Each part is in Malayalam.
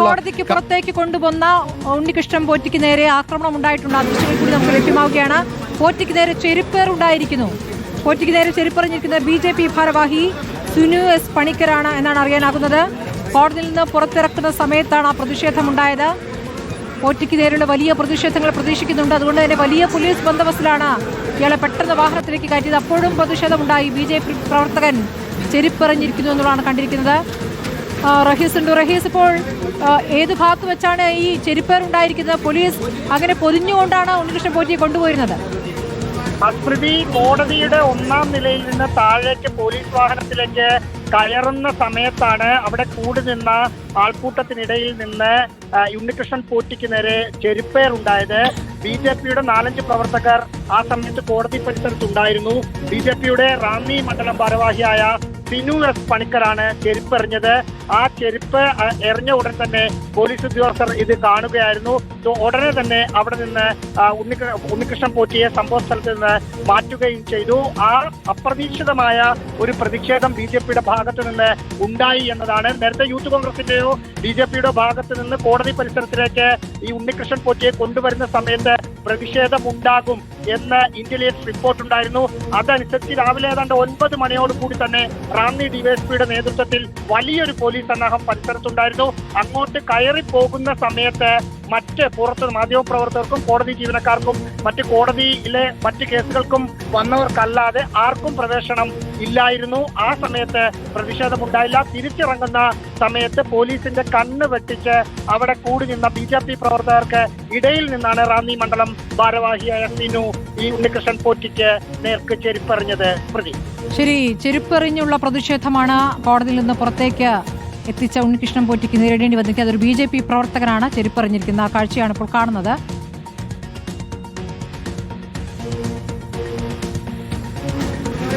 കോടതിക്ക് പുറത്തേക്ക് കൊണ്ടുവന്ന ഉണ്ണികൃഷ്ണൻ പോറ്റിക്ക് നേരെ ആക്രമണം ഉണ്ടായിട്ടുണ്ട് ആ ദൃശ്യങ്ങൾ കൂടി നമുക്ക് ലഭ്യമാവുകയാണ്. പോറ്റിക്ക് നേരെ ചെരുപ്പേർ ഉണ്ടായിരിക്കുന്നു പോറ്റിക്ക് നേരെ ചെരുപ്പറിഞ്ഞിരിക്കുന്ന ബി ജെ പി ഭാരവാഹി സുനു എസ് പണിക്കരാണ് എന്നാണ് അറിയാനാകുന്നത്. കോടതിയിൽ നിന്ന് പുറത്തിറക്കുന്ന സമയത്താണ് ആ പ്രതിഷേധമുണ്ടായത്. പോറ്റിക്ക് നേരെയുള്ള വലിയ പ്രതിഷേധങ്ങൾ പ്രതീക്ഷിക്കുന്നുണ്ട്. അതുകൊണ്ട് തന്നെ വലിയ പോലീസ് ബന്ദോബസ്തിലാണ് ഇയാളെ പെട്ടെന്ന് വാഹനത്തിലേക്ക് കയറ്റിയത്. അപ്പോഴും പ്രതിഷേധമുണ്ടായി. ബി ജെ പി പ്രവർത്തകൻ ചെരുപ്പറിഞ്ഞിരിക്കുന്നു എന്നുള്ളതാണ് കണ്ടിരിക്കുന്നത്. റഹീസ് ഉണ്ട്. റഹീസ് ഇപ്പോൾ ഏത് ഭാഗത്ത് വെച്ചാണ് ഈ ചെരുപ്പേർ ഉണ്ടായിരിക്കുന്നത്? പോലീസ് അങ്ങനെ പൊതിഞ്ഞുകൊണ്ടാണ് ഉണ്ണികൃഷ്ണൻ പോറ്റിയെ കൊണ്ടുപോയിരുന്നത്. അസ്മൃതി കോടതിയുടെ ഒന്നാം നിലയിൽ നിന്ന് താഴേക്ക് പോലീസ് വാഹനത്തിലേക്ക് കയറുന്ന സമയത്താണ് അവിടെ കൂടി നിന്ന ആൾക്കൂട്ടത്തിനിടയിൽ നിന്ന് ഉണ്ണികൃഷ്ണൻ പോറ്റിക്ക് നേരെ ചെരുപ്പേർ ഉണ്ടായത്. ബി ജെ പിയുടെ നാലഞ്ച് പ്രവർത്തകർ ആ സമയത്ത് കോടതി പരിസരത്തുണ്ടായിരുന്നു ബി ജെ പിയുടെ റാന്നി മണ്ഡലം ഭാരവാഹിയായ സിനു എസ് പണിക്കറാണ് ചെരുപ്പ് എറിഞ്ഞത് ആ ചെരുപ്പ് എറിഞ്ഞ ഉടൻ തന്നെ പോലീസ് ഉദ്യോഗസ്ഥർ ഇത് കാണുകയായിരുന്നു. ഉടനെ തന്നെ അവിടെ നിന്ന് ഉണ്ണികൃഷ്ണൻ പോറ്റിയെ സംഭവ സ്ഥലത്ത് നിന്ന് മാറ്റുകയും ചെയ്തു. ആ അപ്രതീക്ഷിതമായ ഒരു പ്രതിഷേധം ബി ജെ പിയുടെ ഭാഗത്ത് നിന്ന് ഉണ്ടായി എന്നതാണ്. നേരത്തെ യൂത്ത് കോൺഗ്രസിന്റെയോ ബി ജെ പിയുടെ ഭാഗത്ത് നിന്ന് കോടതി പരിസരത്തിലേക്ക് ഈ ഉണ്ണികൃഷ്ണൻ പോറ്റിയെ കൊണ്ടുവരുന്ന സമയത്ത് പ്രതിഷേധം ഉണ്ടാകും എന്ന് ഇന്റലിജൻസ് റിപ്പോർട്ട് ഉണ്ടായിരുന്നു. അതനുസരിച്ച് രാവിലെ ഏതാണ്ട് ഒൻപത് മണിയോട് കൂടി തന്നെ റാന്നി ഡിവൈഎസ്പിയുടെ നേതൃത്വത്തിൽ വലിയൊരു പോലീസ് സന്നാഹം പരിസരത്തുണ്ടായിരുന്നു. അങ്ങോട്ട് കയറി പോകുന്ന സമയത്ത് മറ്റ് പുറത്ത് മാധ്യമപ്രവർത്തകർക്കും കോടതി ജീവനക്കാർക്കും മറ്റ് കോടതിയിലെ മറ്റ് കേസുകൾക്കും വന്നവർക്കല്ലാതെ ആർക്കും പ്രവേശനം ഇല്ലായിരുന്നു. ആ സമയത്ത് പ്രതിഷേധമുണ്ടായില്ല. തിരിച്ചിറങ്ങുന്ന സമയത്ത് പോലീസിന്റെ കണ്ണ് വെട്ടിച്ച് അവിടെ കൂടി നിന്ന ബി ജെ പി പ്രവർത്തകർക്ക് ഇടയിൽ നിന്നാണ് റാന്നി മണ്ഡലം ഭാരവാഹിയായ സിനു ഈ ഉണ്ണികൃഷ്ണൻ പോറ്റിക്ക് നേർക്ക് ചെരുപ്പറിഞ്ഞത് പ്രതി. ശരി ചെരുപ്പറിഞ്ഞുള്ള പ്രതിഷേധമാണ് കോടതിയിൽ നിന്ന് പുറത്തേക്ക് എത്തിച്ച ഉണ്ണികൃഷ്ണൻ പോറ്റിക്ക് നേരിടേണ്ടി വന്നെങ്കിൽ അതൊരു ബി ജെ പി പ്രവർത്തകനാണ് ചെരുപ്പറിഞ്ഞിരിക്കുന്ന ആ കാഴ്ചയാണ് ഇപ്പോൾ കാണുന്നത്.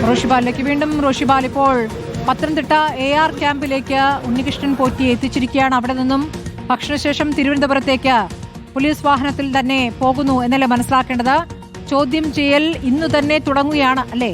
റോഷിബാലിലേക്ക് വീണ്ടും റോഷിബാൽ ഇപ്പോൾ പത്തനംതിട്ട എ ആർ ക്യാമ്പിലേക്ക് ഉണ്ണികൃഷ്ണൻ പോറ്റി എത്തിച്ചിരിക്കുകയാണ്. അവിടെ നിന്നും ഭക്ഷണശേഷം തിരുവനന്തപുരത്തേക്ക് പോലീസ് വാഹനത്തിൽ തന്നെ പോകുന്നു എന്നല്ലേ മനസ്സിലാക്കേണ്ടത്? ചോദ്യം ചെയ്യൽ ഇന്നു തന്നെ തുടങ്ങുകയാണ് അല്ലേ?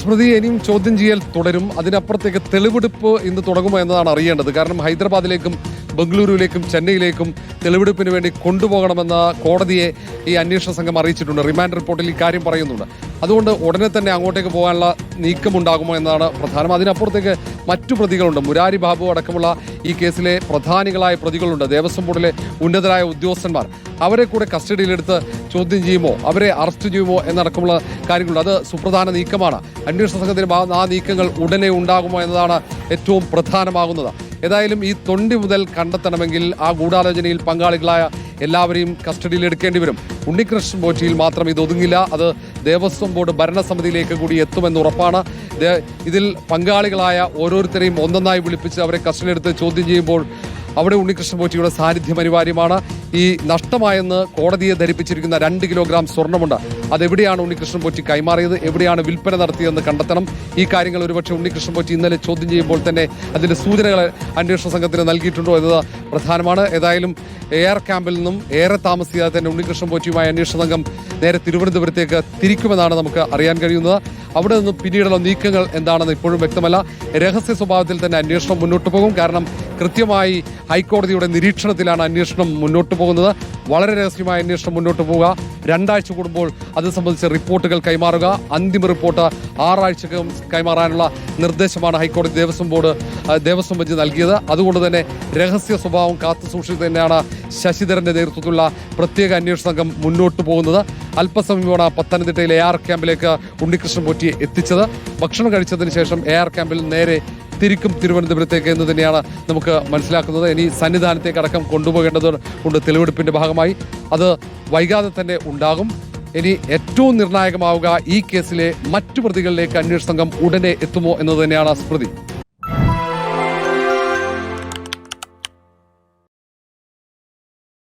സ്മൃതി ഇനിയും ചോദ്യം ചെയ്യൽ തുടരും. അതിനപ്പുറത്തേക്ക് തെളിവെടുപ്പ് ഇന്ന് തുടങ്ങുമോ എന്നതാണ് അറിയേണ്ടത്. കാരണം ഹൈദരാബാദിലേക്കും ബംഗളൂരുവിലേക്കും ചെന്നൈയിലേക്കും തെളിവെടുപ്പിന് വേണ്ടി കൊണ്ടുപോകണമെന്ന കോടതിയെ ഈ അന്വേഷണ സംഘം അറിയിച്ചിട്ടുണ്ട്. റിമാൻഡ് റിപ്പോർട്ടിൽ ഇക്കാര്യം പറയുന്നുണ്ട്. അതുകൊണ്ട് ഉടനെ തന്നെ അങ്ങോട്ടേക്ക് പോകാനുള്ള നീക്കമുണ്ടാകുമോ എന്നാണ് പ്രധാനം. അതിനപ്പുറത്തേക്ക് മറ്റു പ്രതികളുണ്ട്. മുരാരി ബാബു അടക്കമുള്ള ഈ കേസിലെ പ്രധാനികളായ പ്രതികളുണ്ട്. ദേവസ്വം ബോർഡിലെ ഉന്നതരായ ഉദ്യോഗസ്ഥന്മാർ. അവരെ കൂടെ കസ്റ്റഡിയിലെടുത്ത് ചോദ്യം ചെയ്യുമോ? അവരെ അറസ്റ്റ് ചെയ്യുമോ എന്നടക്കമുള്ള കാര്യങ്ങളുണ്ട്. അത് സുപ്രധാന നീക്കമാണ്. അന്വേഷണ സംഘത്തിന് ആ നീക്കങ്ങൾ ഉടനെ ഉണ്ടാകുമോ എന്നതാണ് ഏറ്റവും പ്രധാനമാകുന്നത്. ഏതായാലും ഈ തൊണ്ടി മുതൽ കണ്ടെത്തണമെങ്കിൽ ആ ഗൂഢാലോചനയിൽ പങ്കാളികളായ എല്ലാവരെയും കസ്റ്റഡിയിൽ എടുക്കേണ്ടി വരും. ഉണ്ണികൃഷ്ണൻ ബോറ്റിയിൽ മാത്രം ഇത് ഒതുങ്ങില്ല. അത് ദേവസ്വം ബോർഡ് ഭരണസമിതിയിലേക്ക് കൂടി എത്തുമെന്ന് ഉറപ്പാണ്. ഇതിൽ പങ്കാളികളായ ഓരോരുത്തരെയും ഒന്നൊന്നായി വിളിപ്പിച്ച് അവരെ കസ്റ്റഡിയിലെടുത്ത് ചോദ്യം ചെയ്യുമ്പോൾ അവിടെ ഉണ്ണികൃഷ്ണൻ പോറ്റിയുടെ സാന്നിധ്യം അനിവാര്യമാണ്. ഈ നഷ്ടമായെന്ന് കോടതിയെ ധരിപ്പിച്ചിരിക്കുന്ന രണ്ട് കിലോഗ്രാം സ്വർണമുണ്ട് അതെവിടെയാണ് ഉണ്ണികൃഷ്ണൻ പോറ്റി കൈമാറിയത്? എവിടെയാണ് വിൽപ്പന നടത്തിയതെന്ന് കണ്ടെത്തണം? ഈ കാര്യങ്ങൾ ഒരുപക്ഷെ ഉണ്ണികൃഷ്ണൻ പോറ്റി ഇന്നലെ ചോദ്യം ചെയ്യുമ്പോൾ തന്നെ അതിന്റെ സൂചനകൾ അന്വേഷണ സംഘത്തിന് നൽകിയിട്ടുണ്ടോ എന്നത് പ്രധാനമാണ്. ഏതായാലും എയർ ക്യാമ്പിൽ നിന്നും ഏറെ താമസിയാതെ തന്നെ ഉണ്ണികൃഷ്ണൻ പോറ്റിയുമായി അന്വേഷണ സംഘം നേരെ തിരുവനന്തപുരത്തേക്ക് തിരിക്കുമെന്നാണ് നമുക്ക് അറിയാൻ കഴിയുന്നത്. അവിടെ നിന്നും പിന്നീടുള്ള നീക്കങ്ങൾ എന്താണെന്ന് ഇപ്പോഴും വ്യക്തമല്ല. രഹസ്യ സ്വഭാവത്തിൽ തന്നെ അന്വേഷണം മുന്നോട്ട് പോകും. കാരണം കൃത്യമായി ഹൈക്കോടതിയുടെ നിരീക്ഷണത്തിലാണ് അന്വേഷണം മുന്നോട്ട് പോകുന്നത്. വളരെ രഹസ്യമായ അന്വേഷണം മുന്നോട്ട് പോവുക. രണ്ടാഴ്ച കൂടുമ്പോൾ അത് സംബന്ധിച്ച റിപ്പോർട്ടുകൾ കൈമാറുക. അന്തിമ റിപ്പോർട്ട് ആറാഴ്ചക്കകം കൈമാറാനുള്ള നിർദ്ദേശമാണ് ഹൈക്കോടതി ദേവസ്വം ബോർഡ് ദേവസ്വം ബെഞ്ച് നൽകിയത്. അതുകൊണ്ട് തന്നെ രഹസ്യ സ്വഭാവം കാത്തു സൂക്ഷിച്ച് തന്നെയാണ് ശശിധരന്റെ നേതൃത്വത്തിലുള്ള പ്രത്യേക അന്വേഷണ സംഘം മുന്നോട്ട് പോകുന്നത്. അല്പസമയമാണ് പത്തനംതിട്ടയിലെ എ ആർ ക്യാമ്പിലേക്ക് ഉണ്ണികൃഷ്ണൻ പൊറ്റി എത്തിച്ചത്. ഭക്ഷണം കഴിച്ചതിന് ശേഷം എ ആർ ക്യാമ്പിൽ നേരെ തിരിക്കും തിരുവനന്തപുരത്തേക്ക് എന്ന് തന്നെയാണ് നമുക്ക് മനസ്സിലാക്കുന്നത്. ഇനി സന്നിധാനത്തേക്ക് അടക്കം കൊണ്ടുപോകേണ്ടത് ഉണ്ട് തെളിവെടുപ്പിന്റെ ഭാഗമായി. അത് വൈകാതെ തന്നെ ഉണ്ടാകും. ഇനി ഏറ്റവും നിർണായകമാവുക ഈ കേസിലെ മറ്റു പ്രതികളിലേക്ക് അന്വേഷണ സംഘം ഉടനെ എത്തുമോ എന്നത് തന്നെയാണ് സ്മൃതി.